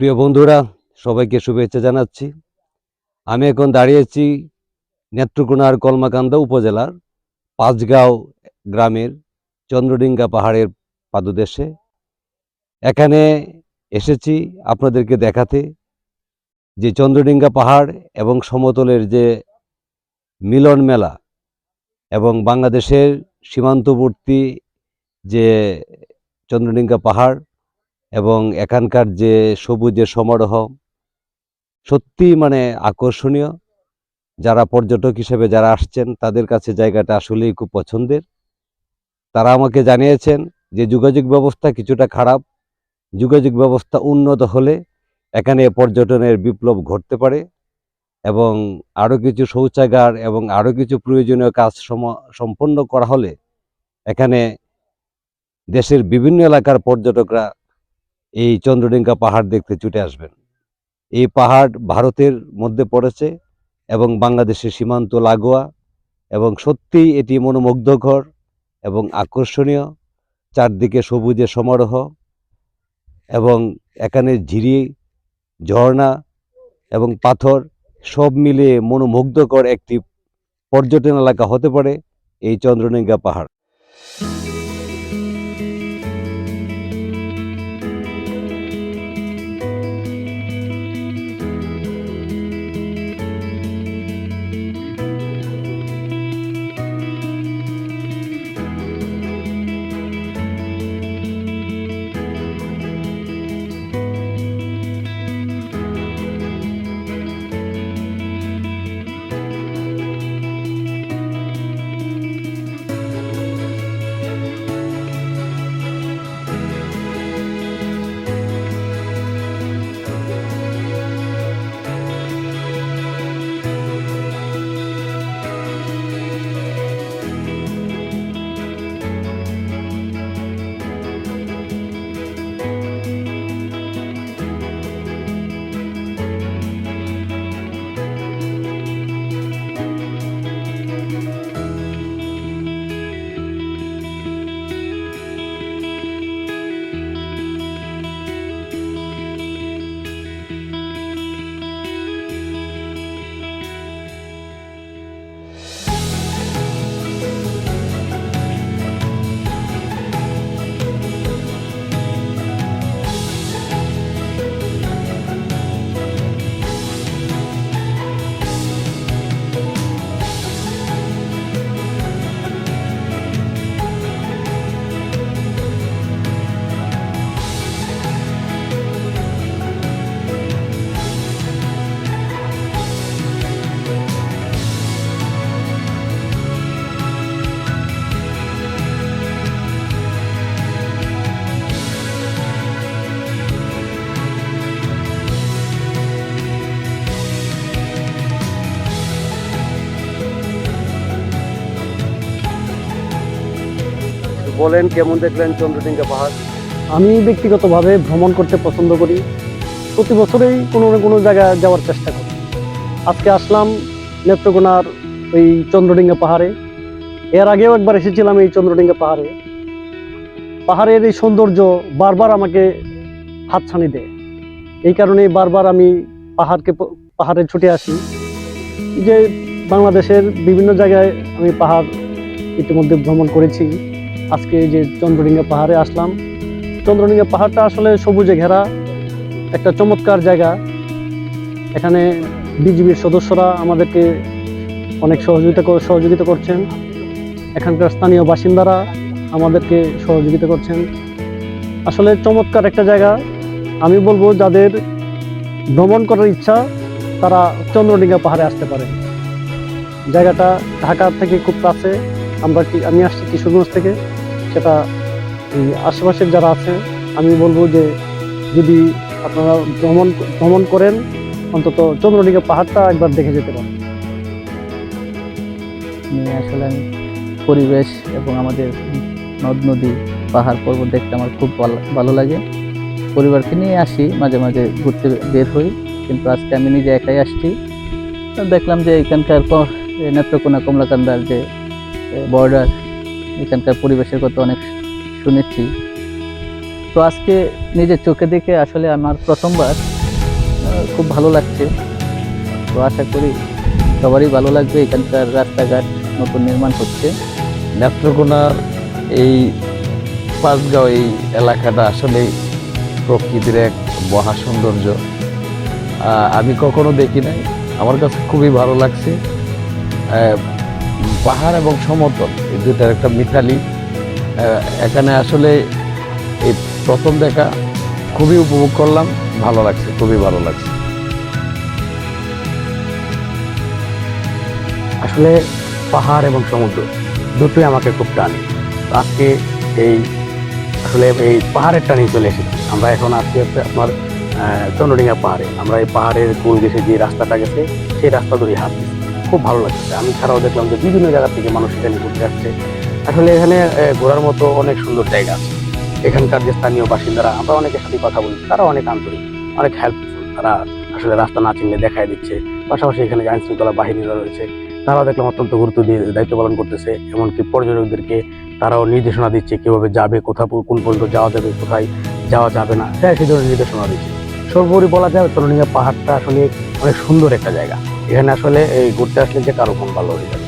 প্রিয় বন্ধুরা, সবাইকে শুভেচ্ছা জানাচ্ছি। আমি এখন দাঁড়িয়েছি নেত্রকোনার কলমাকান্দা উপজেলার পাঁচগাঁও গ্রামের চন্দ্রডিঙ্গা পাহাড়ের পাদদেশে। এখানে এসেছি আপনাদেরকে দেখাতে যে চন্দ্রডিঙ্গা পাহাড় এবং সমতলের যে মিলন মেলা এবং বাংলাদেশের সীমান্তবর্তী যে চন্দ্রডিঙ্গা পাহাড় এবং এখানকার যে সবুজের সমারোহ, সত্যি মানে আকর্ষণীয়। যারা পর্যটক হিসেবে যারা আসছেন, তাদের কাছে জায়গাটা আসলেই খুব পছন্দের। তারা আমাকে জানিয়েছেন যে যোগাযোগ ব্যবস্থা কিছুটা খারাপ। যোগাযোগ ব্যবস্থা উন্নত হলে এখানে পর্যটনের বিপ্লব ঘটতে পারে এবং আরও কিছু শৌচাগার এবং আরও কিছু প্রয়োজনীয় কাজ সম- সম্পন্ন করা হলে এখানে দেশের বিভিন্ন এলাকার পর্যটকরা এই চন্দ্রডিঙ্গা পাহাড় দেখতে ছুটে আসবেন। এই পাহাড় ভারতের মধ্যে পড়েছে এবং বাংলাদেশের সীমান্ত লাগোয়া এবং সত্যিই এটি মনোমুগ্ধকর এবং আকর্ষণীয়, চারদিকে সবুজে সমারোহ এবং এখানে ঝিরি, ঝর্ণা এবং পাথর সব মিলিয়ে মনোমুগ্ধকর একটি পর্যটন এলাকা হতে পারে এই চন্দ্রডিঙ্গা পাহাড়। বলেন, কেমন দেখলেন চন্দ্রডিঙ্গা পাহাড়? আমি ব্যক্তিগতভাবে ভ্রমণ করতে পছন্দ করি। প্রতি বছরেই কোনো না কোনো জায়গায় যাওয়ার চেষ্টা করি। আজকে আসলাম নেত্রকোনার ওই চন্দ্রডিঙ্গা পাহাড়ে। এর আগেও একবার এসেছিলাম এই চন্দ্রডিঙ্গা পাহাড়ে। পাহাড়ের এই সৌন্দর্য বারবার আমাকে হাতছানি দেয়। এই কারণে বারবার আমি পাহাড়কে পাহাড়ে ছুটে আসি। যে বাংলাদেশের বিভিন্ন জায়গায় আমি পাহাড় ইতিমধ্যে ভ্রমণ করেছি। আজকে যে চন্দ্রডিঙ্গা পাহাড়ে আসলাম। চন্দ্রডিঙ্গা পাহাড়টা আসলে সবুজে ঘেরা, একটা চমৎকার জায়গা। এখানে বিজিবির সদস্যরা আমাদেরকে অনেক সহযোগিতা সহযোগিতা করছেন। এখানকার স্থানীয় বাসিন্দারা আমাদেরকে সহযোগিতা করছেন। আসলে চমৎকার একটা জায়গা। আমি বলব, যাদের ভ্রমণ করার ইচ্ছা, তারা চন্দ্রডিঙ্গা পাহাড়ে আসতে পারে। জায়গাটা ঢাকা থেকে খুব কাছে। আমরা কি আমি আসছি কিশোরগঞ্জ থেকে। সেটা এই আশেপাশের যারা আছে, আমি বলব যে যদি আপনারা ভ্রমণ ভ্রমণ করেন, অন্তত চন্দ্রডিঙ্গা পাহাড়টা একবার দেখে যেতে পারেন। আসলে আমি পরিবেশ এবং আমাদের নদ নদী, পাহাড় পর্বত দেখতে আমার খুব ভালো- লাগে। পরিবারকে নিয়ে আসি, মাঝে মাঝে ঘুরতে বের হই, কিন্তু আজকে আমি নিজে একাই আসছি। দেখলাম যে এখানকার নেত্রকোনা কমলাকান্দার যে বর্ডার এখানকার পরিবেশের কথা অনেক শুনেছি। তো আজকে নিজের চোখে দেখে আসলে আমার প্রথমবার খুব ভালো লাগছে। তো আশা করি সবারই ভালো লাগবে এখানকার রাস্তাঘাট নতুন নির্মাণ হচ্ছে। নেত্রকোনার এই পাঁচগাঁও এই এলাকাটা আসলে প্রকৃতির এক মহা সৌন্দর্য আমি কখনো দেখি নাই। আমার কাছে খুবই ভালো লাগছে। পাহাড় এবং সমতল এই দুটার একটা আহ, এখানে আসলে এই প্রথম দেখা খুবই উপভোগ করলাম ভালো লাগছে খুবই ভালো লাগছে। আসলে পাহাড় এবং সমুদ্র দুটোই আমাকে খুব টানে। আজকে এই আসলে এই পাহাড়ের টানে চলে এসেছি। আমরা এখন আজকে হচ্ছে আপনার চন্দ্রডিঙ্গা পাহাড়ে। আমরা এই পাহাড়ের কোল গেছে যে রাস্তাটা গেছে সেই রাস্তা ধরে হাঁটছি খুব ভালো লাগছে। আমি ছাড়াও দেখলাম যে বিভিন্ন জায়গা থেকে মানুষ এখানে ঘুরতে আসছে। আসলে এখানে ঘোরার মতো অনেক সুন্দর জায়গা আছে। এখানকার যে স্থানীয় বাসিন্দারা, আমরা অনেকের সাথে কথা বলি তারা অনেক আন্তরিক, অনেক হেল্পফুল তারা আসলে রাস্তা না চিনলে দেখায় দিচ্ছে। পাশাপাশি এখানে যে আইন শৃঙ্খলা বাহিনীরা রয়েছে, তারাও দেখলাম অত্যন্ত গুরুত্ব দিয়ে দায়িত্ব পালন করতেছে। এমনকি পর্যটকদেরকে তারাও নির্দেশনা দিচ্ছে কীভাবে যাবে, কোথা কোন পর্যন্ত যাওয়া যাবে, কোথায় যাওয়া যাবে না। হ্যাঁ সেই ধরনের নির্দেশনা দিচ্ছে। সর্বোপরি বলা যায় চন্দ্রনিয়া পাহাড়টা আসলে অনেক সুন্দর একটা জায়গা। এখানে আসলে এই ঘুরতে আসলে যে কারও মন ভালো হয়ে যাবে।